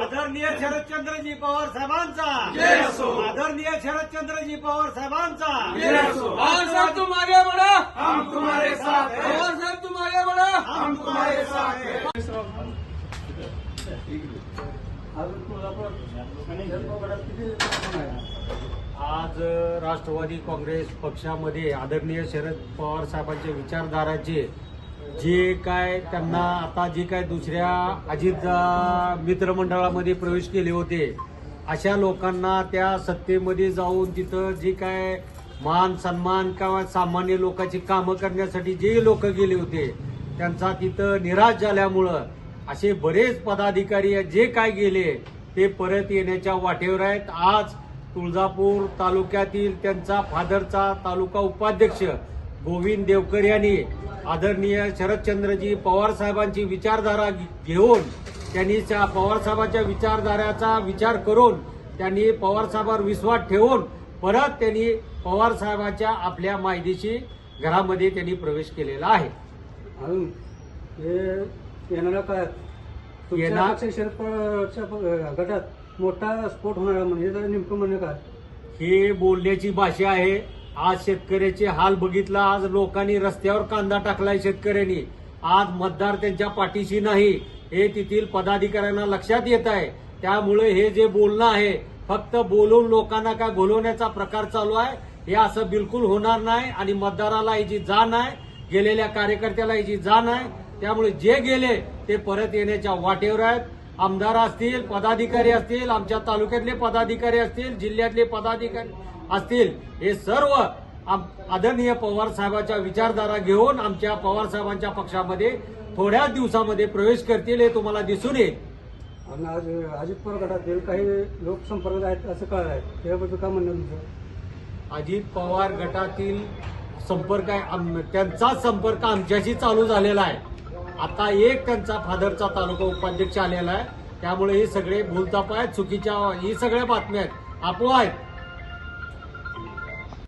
आदरणीय शरदचंद्रजी पवार साहेबांचा. आदरणीय शरदचंद्रजी पवार साहेबांचा. पवार साहब तुम आगे बढ़ो. हम तुम्हारे साथ हैं. पवार साहब तुम आगे बढ़ो. हम तुम्हारे साथ हैं. आज राष्ट्रवादी काँग्रेस पक्षामध्ये आदरणीय शरद पवार साहेबांच्या विचारधाराचे जे काय त्यांना आता जे काय दुसऱ्या अजित मित्रमंडळामध्ये प्रवेश केले होते अशा लोकांना त्या सत्तेमध्ये जाऊन तिथं जे काय मान सन्मान किंवा सामान्य लोकांची कामं करण्यासाठी जे लोक गेले होते त्यांचा तिथं निराश झाल्यामुळं असे बरेच पदाधिकारी जे काय गेले ते परत येण्याच्या वाटेवर आहेत. आज तुळजापूर तालुक्यातील त्यांचा फादरचा तालुका उपाध्यक्ष गोविंद देवकर यांनी आदरणीय शरदचंद्रजी पवार साहेबांची विचारधारा घेऊन त्यांनी त्या पवार साहेबांच्या विचारधाराचा विचार करून त्यांनी पवार साहेबांवर विश्वास ठेवून परत त्यांनी पवार साहेबांच्या आपल्या मायदेशी घरामध्ये त्यांनी प्रवेश केलेला आहे. अजून हे येणाऱ्या काळात येणार- शरद पवारच्या गटात मोठा स्फोट होणार म्हणजे नेमकं म्हणणं काय? हे बोलण्याची भाषा आहे. आज शेतकऱ्याचे हाल बघितला आज लोकांनी रस्त्यावर कांदा टाकलाय शेतकऱ्यांनी. आज मतदार त्यांच्या पाठीशी नाही. हे तेथील पदाधिकाऱ्यांना लक्षात येत आहे. त्यामुळे हे जे बोलणं आहे फक्त बोलून लोकांना काय बोलवण्याचा प्रकार चालू आहे? हे असं बिलकुल होणार नाही आणि मतदाराला याची जाण आहे गेलेल्या कार्यकर्त्याला याची जाण आहे त्यामुळे जे गेले ते परत येण्याच्या वाटेवर आहेत. आमदार असतील पदाधिकारी असतील आमच्या तालुक्यातले पदाधिकारी असतील जिल्ह्यातले पदाधिकारी असतील हे सर्व आम- आदरणीय पवार साहेबांच्या विचारधारा घेऊन आमच्या पवार साहेबांच्या पक्षामध्ये थोड्या दिवसामध्ये प्रवेश करतील हे तुम्हाला दिसून येईल. आणि आज अजित पवार गटातील काही लोक संपर्कात आहेत असं कळलं आहे. त्याबद्दल काय म्हणणं तुमचं? अजित पवार गटातील संपर्क आहे. त्यांचा संपर्क आमच्याशी चालू झालेला आहे. आता एक त्यांचा फादरचा तालुका उपाध्यक्ष आलेला आहे. त्यामुळे हे सगळे भूलताप आहेत चुकीच्या ही सगळ्या बातम्या आहेत. अफवा आहेत